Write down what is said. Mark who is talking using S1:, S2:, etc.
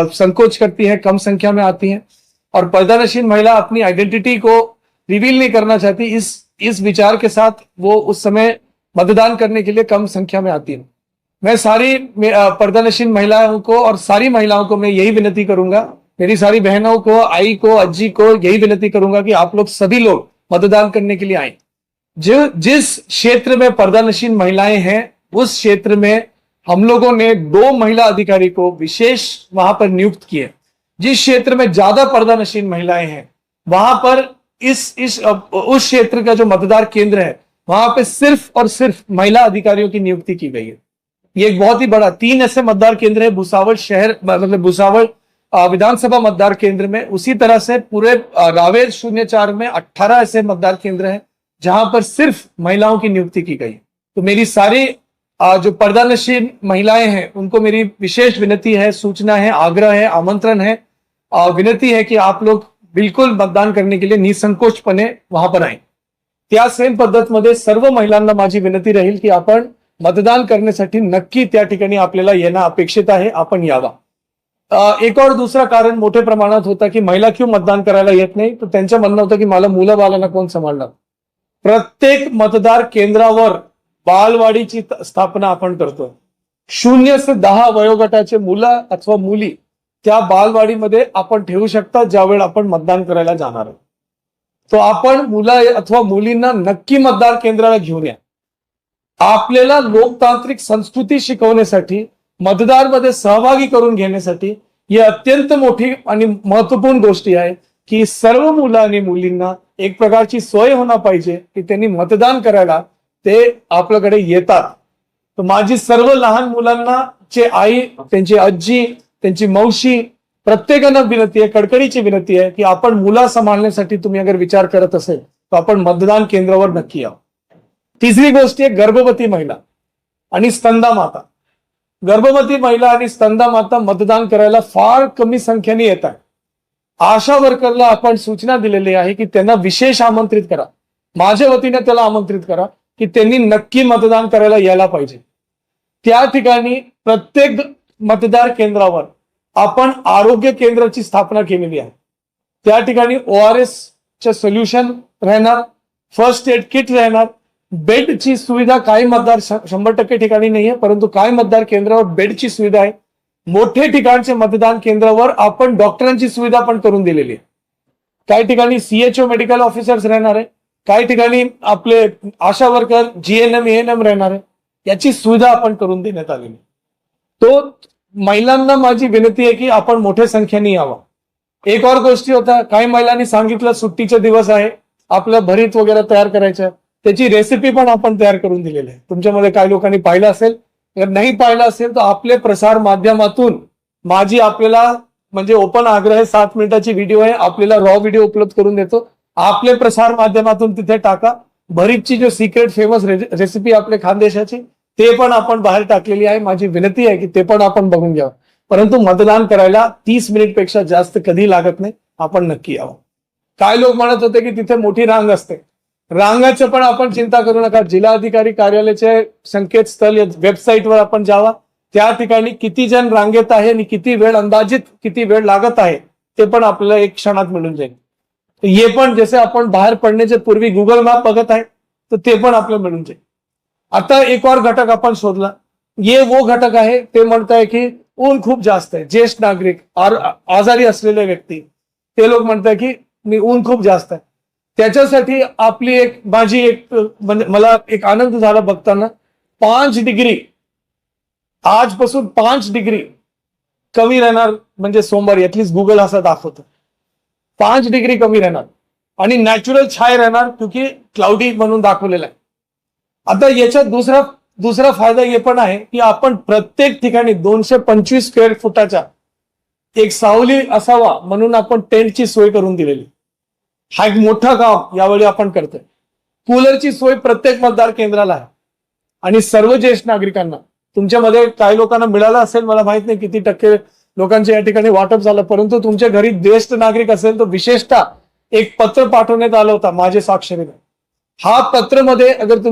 S1: संकोच करती हैं, कम संख्या में आती हैं। और पर्दानशीन महिला अपनी आइडेंटिटी को रिवील नहीं करना चाहती। इस इस विचार के साथ वो उस समय मतदान करने के लिए कम संख्या में आती है। मैं सारी पर्दानशीन महिलाओं को और सारी महिलाओं को मैं यही विनती करूँगा। मेरी सारी बहनों को, आई को, अज्जी को यही विनती करूँगा कि आप लोग सभी लोग मतदान करने के लिए आए। जो, जिस क्षेत्र में पर्दानशीन महिलाएँ हैं, उस क्षेत्र में हम लोगों ने दो महिला अधिकारी को विशेष वहाँ पर नियुक्त किए। जिस क्षेत्र में ज़्यादा पर्दा पर्दानशीन महिलाएँ हैं, वहाँ पर इस इस उस क्षेत्र का जो मतदार केंद्र है, वहाँ पे सिर्फ़ और सिर्फ़ महिला अधिकारियों की नियुक्ति की गई है। ये एक बहुत ही बड़ा, तीन ऐसे मतदार केंद्र है, भुसावल शहर मतलब भुसावल विधानसभा मतदार केंद्र में। उसी तरह से पूरे रावेर शून्य चार में अट्ठारह ऐसे मतदार केंद्र हैं, जहाँ पर सिर्फ़ महिलाओं की नियुक्ति की गई है। तो मेरी सारी जो पर्दानशीन महिलाएं हैं उनको मेरी विशेष विनती है सूचना है आग्रह है आमंत्रण है। विनती है कि आप लोग बिल्कुल मतदान करने के लिए निसंकोचपणे वहां पर आए। त्या सेम पद्धतमध्ये सर्व महिलांना माझी विनंती राहील की आपण मतदान करण्यासाठी नक्की त्या ठिकाणी आपल्याला येणं अपेक्षित आहे आपण यावा. एक और दुसरं कारण मोठ्या प्रमाणात होता की महिला क्यों मतदान करायला येत नाही? तर त्यांचं म्हणणं होतं की मला मुलं बाळांना कोण सांभाळणार? प्रत्येक मतदार केंद्रावर बालवाडीची स्थापना आपण करतो. शून्य ते दहा वयोगटाचे मुलं अथवा मुली त्या बालवाडीमध्ये आपण ठेवू शकता ज्यावेळी आपण मतदान करायला जाणार आहोत. तो आपण मुलं अथवा मुलींना नक्की मतदार केंद्राला घेऊन या. आपल्याला लोकतांत्रिक संस्कृती शिकवण्यासाठी मतदारमध्ये सहभागी करून घेण्यासाठी ही अत्यंत मोठी आणि महत्त्वपूर्ण गोष्टी आहे की सर्व मुलं आणि मुलींना एक प्रकारची सोय होणार पाहिजे की त्यांनी मतदान करायला ते आपल्याकडे येतात. तर माझी सर्व लहान मुलांना चे आई त्यांची आजी त्यांची मावशी प्रत्येकांना विनंती आहे कडकडीची विनंती आहे की आपण मुला सांभाळण्यासाठी तुम्ही अगर विचार करत असेल तर आपण मतदान केंद्रावर नक्की या तिसरी गोष्ट आहे गर्भवती महिला आणि स्तंदा माता. गर्भवती महिला आणि स्तंदा माता मतदान करायला फार कमी संख्येने येत आहे आशा वर्करला आपण सूचना दिलेली आहे की त्यांना विशेष आमंत्रित करा. माझ्या वतीने त्याला आमंत्रित करा. की त्यांनी नक्की मतदान करायला यायला पाहिजे. त्या ठिकाणी प्रत्येक मतदार केंद्रावर आपण आरोग्य केंद्राची स्थापना केलेली आहे. त्या ठिकाणी ओ आर एस चे सोल्युशन राहणार फर्स्ट एड किट राहणार बेडची सुविधा काही मतदार शंभर टक्के ठिकाणी नाही आहे परंतु काही मतदार केंद्रावर बेडची सुविधा आहे. मोठे ठिकाणचे मतदान केंद्रावर आपण डॉक्टरांची सुविधा पण करून दिलेली आहे. काही ठिकाणी सीएचओ मेडिकल ऑफिसर्स राहणार आहे. काही ठिकाणी आपले आशा वर्कर जीएनएम एएनएम राहणार आहे याची सुविधा आपण करून देण्यात आलेली. तो महिलांना माझी विनंती आहे की आपण मोठ्या संख्येने यावा. एक और गोष्टी होता काही महिलांनी सांगितलं सुट्टीचे दिवस आहे आपलं भरीत वगैरे तयार करायचं त्याची रेसिपी पण आपण तयार करून दिलेली आहे. तुमच्यामध्ये काही लोकांनी पाहिलं असेल जर नाही पाहिलं असेल तर आपले प्रसार माध्यमातून माझी आपल्याला म्हणजे ओपन आग्रह आहे सात मिनिटाची व्हिडिओ आहे आपल्याला रॉ व्हिडिओ उपलब्ध करून देतो. आपले प्रसार माध्यमातून तिथे टाका. भरीतची जो सिक्रेट फेमस रेसिपी आपले खानदेशाची ते पण आपण बाहेर टाकलेली आहे. माझी विनंती आहे की ते पण आपण बघून घ्यावं. परंतु मतदान करायला तीस मिनिटपेक्षा जास्त कधी लागत नाही आपण नक्की यावं. काय लोक म्हणत होते की तिथे मोठी रांग असते. रांगाचं पण आपण चिंता करू नका. जिल्हाधिकारी कार्यालयाचे संकेतस्थळ या वेबसाईटवर आपण जावा. त्या ठिकाणी किती जण रांगेत आहे आणि किती वेळ अंदाजित किती वेळ लागत आहे ते पण आपल्याला एक क्षणात मिळून जाईल. तर हे पण जसे आपण बाहेर पडण्याच्या पूर्वी गुगल मॅप बघत आहे तर ते पण आपल्याला मिळून जाईल. आता एक और घटक आपण शोधला. ये वो घटक आहे ते म्हणताय की ऊन खूप जास्त आहे. ज्येष्ठ नागरिक आजारी असलेले व्यक्ती ते लोक म्हणताय की मी ऊन खूप जास्त आहे. त्याच्यासाठी आपली एक माझी एक म्हणजे मला एक आनंद झाला बघताना पाच डिग्री आजपासून पाच डिग्री कमी राहणार म्हणजे सोमवारी ऍटलीस्ट गुगल असं दाखवतं. पाच डिग्री कमी राहणार. आणि नॅचरल छाय राहणार क्योंकि क्लाउडी म्हणून दाखवलेला आहे. आता याच्यात दुसरा दुसरा फायदा हे पण आहे की आपण प्रत्येक ठिकाणी दोनशे पंचवीस स्क्वेअर फुटाचा एक सावली असावा म्हणून आपण टेंटची सोय करून दिलेली. हा एक मोठा काम यावेळी आपण करतोय. कूलरची सोय प्रत्येक मतदार केंद्राला आहे. आणि सर्व ज्येष्ठ नागरिकांना तुमच्यामध्ये काही लोकांना मिळालं असेल मला माहीत नाही किती टक्के लोकांच्या या ठिकाणी वाटप झालं. परंतु तुमच्या घरी ज्येष्ठ नागरिक असेल तर विशेषतः एक पत्र पाठवण्यात आलं होतं माझे स्वाक्षरीने हा पत्रमध्ये अगर तुम्ही